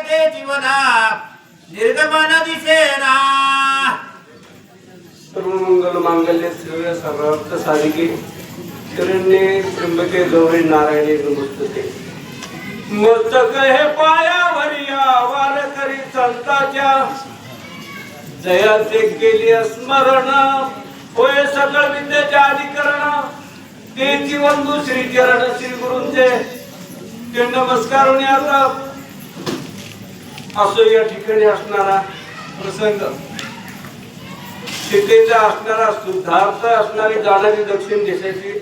ते जीवना निर्गमन दिसेना. सर्वमंगल मांगल्य सर्व सर्वार्थ साधिके शरण्ये त्र्यंबके गौरी नारायणे नमस्ते मस्तक हे पायावरी वार करी संताच्या. जयाचे केली स्मरण होय सकळ विद्येचे अधिकरण. ते जीवन दुसरी चरण श्री गुरुंचे. ते नमस्कार आता असो या ठिकाणी असणारा प्रसंग. सीतेचा असणारा सुधारता असणारी जाणारी दक्षिण देशाची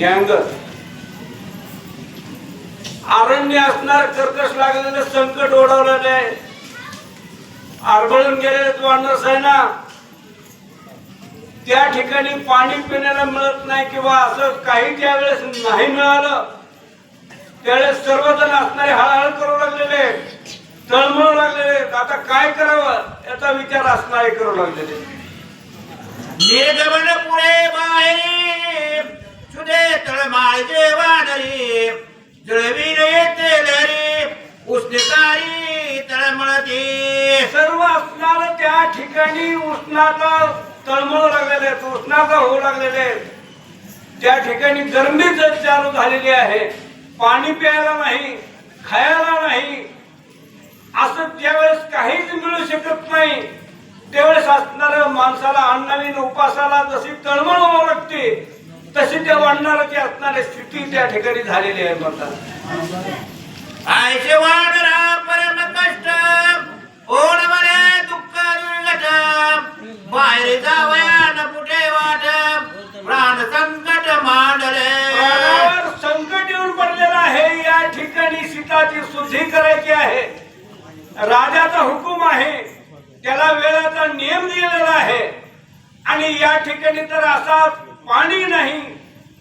गँगर अरण्य असणार कर्कश लागलेलं संकट ओढवलेलं आहे आरबळून गेलेले आहे ना त्या ठिकाणी पाणी पिण्याला मिळत नाही किंवा असं काही त्यावेळेस नाही मिळालं त्यावेळेस सर्वजण असणारे हळहळ करू लागलेले. तळमळू लागलेले आता काय करावं? याचा विचार असणारे करू लागलेले निर्गमन पुढे बाहेर सुदे तळमाळ जेवानरी जळवीर येते लरी उष्णकारी तळमळते सर्व असणार त्या ठिकाणी उष्णाचा तळमळू लागलेले आहेत, उष्णाचा होऊ लागलेले आहेत. त्या ठिकाणी गरमी जर चालू झालेली आहे पाणी प्यायला नाही खायला नाही काहीच मिळू शकत नाही. त्यावेळेस असणार माणसाला अन्नावीन उपासाला जशी तळमळ व्हावं लागते तशी त्या वाढणाराची असणारी स्थिती त्या ठिकाणी झालेली आहे म्हणतात. आयचे वाडरा परम कष्ट ओढ बरे दुःख दुर्गट बाहेर जावया न कुठे वाट प्राण संकट मांडले. संकट येऊन पडलेलं आहे या ठिकाणी सीताची शुद्धी करायची आहे. राजाचा हुकूम आहे. त्याला वेळाचा नियम दिलेला आहे. आणि या ठिकाणी तर असा पाणी नाही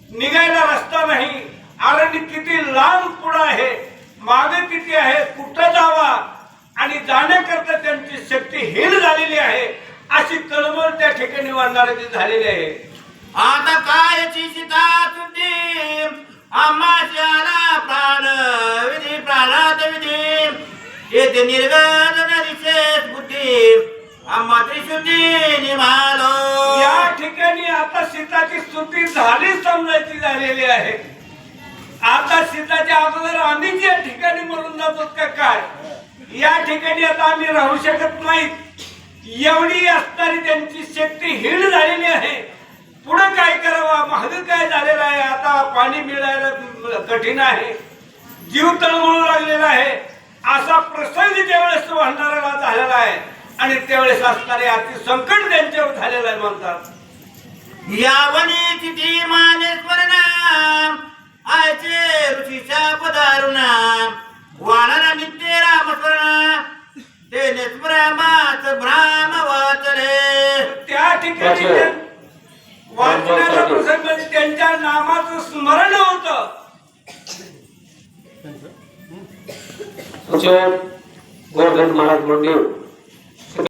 निघायला रस्ता नाही. अरण्य किती लांब पुढं आहे मागे किती आहे कुठं जावा? आणि जाण्याकरता त्यांची शक्ती हीन झालेली आहे अशी कळमळ त्या ठिकाणी वाढणाऱ्याची झालेली आहे. आता कायची येथे निर्गत विशेष बुद्धी आम्हा त्रिशुद्धी निमालो. या ठिकाणी आता सीताची स्तुती झाली समजायची झालेली आहे. आता सीताच्या अगोदर आम्ही या ठिकाणी मरून जातो का काय? या ठिकाणी आता आम्ही राहू शकत नाहीत. एवढी असणारी त्यांची शक्ती हीण झालेली आहे. पुढे काय करावं? महाग काय झालेलं आहे? आता पाणी मिळायला कठीण आहे. जीव तळमळू लागलेला आहे असा प्रसंग त्यावेळेस वाढणारा झालेला आहे आणि त्यावेळेस असणारे अति संकट त्यांच्यावर झालेलं आहे म्हणतात. यावनी तिथी मानेश्वरना आयचे ऋषीच्या पदारुणा वाणरा नित्य रामस्मरणा ते निस्मरमाच ब्राह्म वाचले. त्या ठिकाणी वाचण्याचा प्रसंग त्यांच्या नामाचं स्मरण होत. गोवर्धन महाराज मंदिर